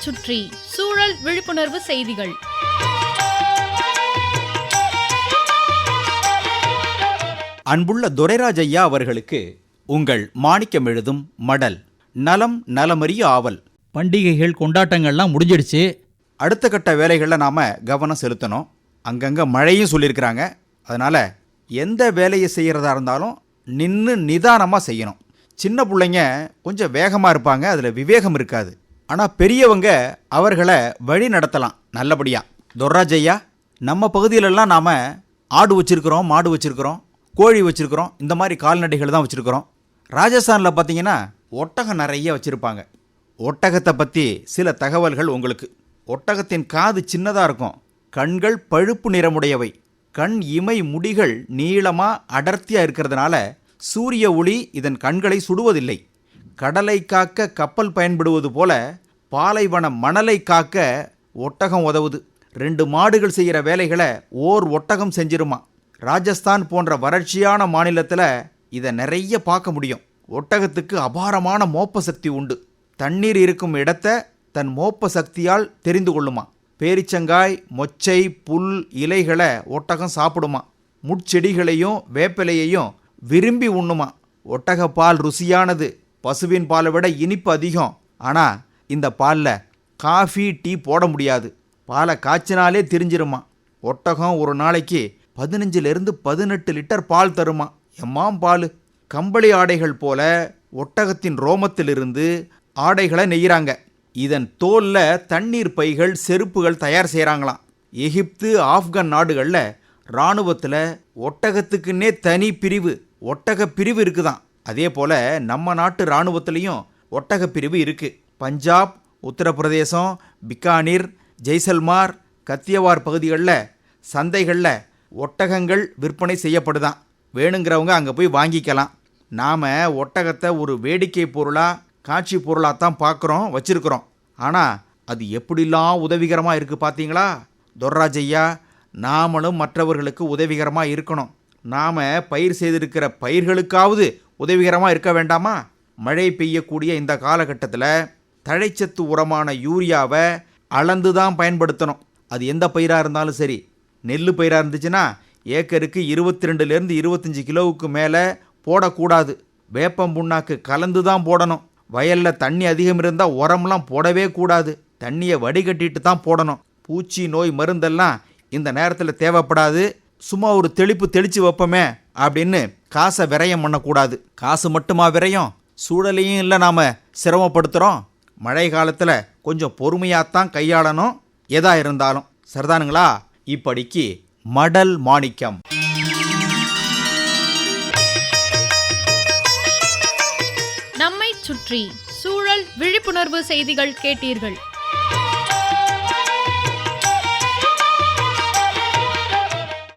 சுற்றி சூழல் விழிப்புணர்வு செய்திகள். அன்புள்ள துரைராஜ் ஐயா அவர்களுக்கு உங்கள் மாணிக்கம் எழுதும் மடல் நலம் நலமறிய ஆவல். பண்டிகைகள் கொண்டாட்டங்கள்லாம் முடிஞ்சிடுச்சு. அடுத்த கட்ட வேலைகளில் நாம் கவனம் செலுத்தணும். அங்கங்கே மழையும் சொல்லியிருக்கிறாங்க. அதனால் எந்த வேலையை செய்கிறதா இருந்தாலும் நின்று நிதானமாக செய்யணும். சின்ன பிள்ளைங்க கொஞ்சம் வேகமாக இருப்பாங்க. அதில் விவேகம் இருக்காது. ஆனால் பெரியவங்க அவர்களை வழி நடத்தலாம் நல்லபடியாக துர்ராஜையா நம்ம பகுதியிலெல்லாம் நாம் ஆடு வச்சுருக்கிறோம் மாடு வச்சுருக்கிறோம் கோழி வச்சுருக்கிறோம் இந்த மாதிரி கால்நடைகள் தான் வச்சுருக்கிறோம். ராஜஸ்தானில் பார்த்தீங்கன்னா ஒட்டகம் நிறைய வச்சுருப்பாங்க. ஒட்டகத்தை பற்றி சில தகவல்கள் உங்களுக்கு. ஒட்டகத்தின் காது சின்னதாக இருக்கும். கண்கள் பழுப்பு நிறமுடையவை. கண் இமை முடிகள் நீளமாக அடர்த்தியாக இருக்கிறதுனால சூரிய ஒளி இதன் கண்களை சுடுவதில்லை. கடலை காக்க கப்பல் பயன்படுவது போல பாலைவன மணலை காக்க ஒட்டகம் உதவுது. ரெண்டு மாடுகள் செய்கிற வேலைகளை ஓர் ஒட்டகம் செஞ்சிருமா. ராஜஸ்தான் போன்ற வறட்சியான மாநிலத்தில் இதை நிறைய பார்க்க முடியும். ஒட்டகத்துக்கு அபாரமான மோப்ப சக்தி உண்டு. தண்ணீர் இருக்கும் இடத்தை தன் மோப்ப சக்தியால் தெரிந்து கொள்ளுமா. பேரிச்சங்காய் மொச்சை புல் இலைகளை ஒட்டகம் சாப்பிடுமா. முட்செடிகளையும் வேப்பிலையையும் விரும்பி உண்ணுமா. ஒட்டக பால் ருசியானது. பசுவின் பாலை விட இனிப்பு அதிகம். ஆனால் இந்த பாலில் காஃபி டீ போட முடியாது. பாலை காய்ச்சினாலே தெரிஞ்சிருமா? ஒட்டகம் ஒரு நாளைக்கு பதினஞ்சிலிருந்து பதினெட்டு லிட்டர் பால் தருமா? எம்மாம் பால். கம்பளி ஆடைகள் போல ஒட்டகத்தின் ரோமத்திலிருந்து ஆடைகளை நெய்கிறாங்க. இதன் தோலில் தண்ணீர் பைகள் செருப்புகள் தயார் செய்கிறாங்களாம் எகிப்து ஆப்கான் நாடுகளில் இராணுவத்தில் ஒட்டகத்துக்குன்னே தனி பிரிவு ஒட்டக பிரிவு இருக்குதான் அதே போல் நம்ம நாட்டு இராணுவத்திலையும் ஒட்டக பிரிவு இருக்குது பஞ்சாப் உத்தரப்பிரதேசம் பிக்கானீர் ஜெய்சல்மார் கத்தியவார் பகுதிகளில் சந்தைகளில் ஒட்டகங்கள் விற்பனை செய்யப்படுதான் வேணுங்கிறவங்க அங்கே போய் வாங்கிக்கலாம். நாம் ஒட்டகத்தை ஒரு வேடிக்கை பொருளாக காட்சி பொருளாக தான் பார்க்குறோம் வச்சுருக்குறோம். ஆனால் அது எப்படிலாம் உதவிகரமாக இருக்குது பார்த்தீங்களா துர்ராஜையா நாமளும் மற்றவர்களுக்கு உதவிகரமாக இருக்கணும். நாம் பயிர் செய்திருக்கிற பயிர்களுக்காவது உதவிகரமாக இருக்க வேண்டாமா? மழை பெய்யக்கூடிய இந்த காலகட்டத்தில் தழைச்சத்து உரமான யூரியாவை அளந்து தான் பயன்படுத்தணும். அது எந்த பயிராக இருந்தாலும் சரி. நெல் பயிராக இருந்துச்சுன்னா ஏக்கருக்கு இருபத்தி ரெண்டுலேருந்து இருபத்தஞ்சி கிலோவுக்கு மேலே போடக்கூடாது. வேப்பம் புண்ணாக்கு கலந்து தான் போடணும். வயலில் தண்ணி அதிகம் இருந்தால் உரம்லாம் போடவே கூடாது. தண்ணியை வடிகட்டிட்டு தான் போடணும். பூச்சி நோய் மருந்தெல்லாம் இந்த நேரத்தில் தேவைப்படாது. சும்மா ஒரு தெளிப்பு தெளித்து வைப்போமே அப்படின்னு காசை விரயம் பண்ணக்கூடாது. காசு மட்டுமா விரயம்? சூழலையும் இல்லை நாம் சிரமப்படுத்துகிறோம் மழை காலத்தில் கொஞ்சம் பொறுமையாகத்தான் கையாளணும் எதா இருந்தாலும். சரிதானுங்களா? இப்படிக்கு மடல் மாணிக்கம். நம்மை சுற்றி சூழல் விழிப்புணர்வு செய்திகள் கேட்டீர்கள்.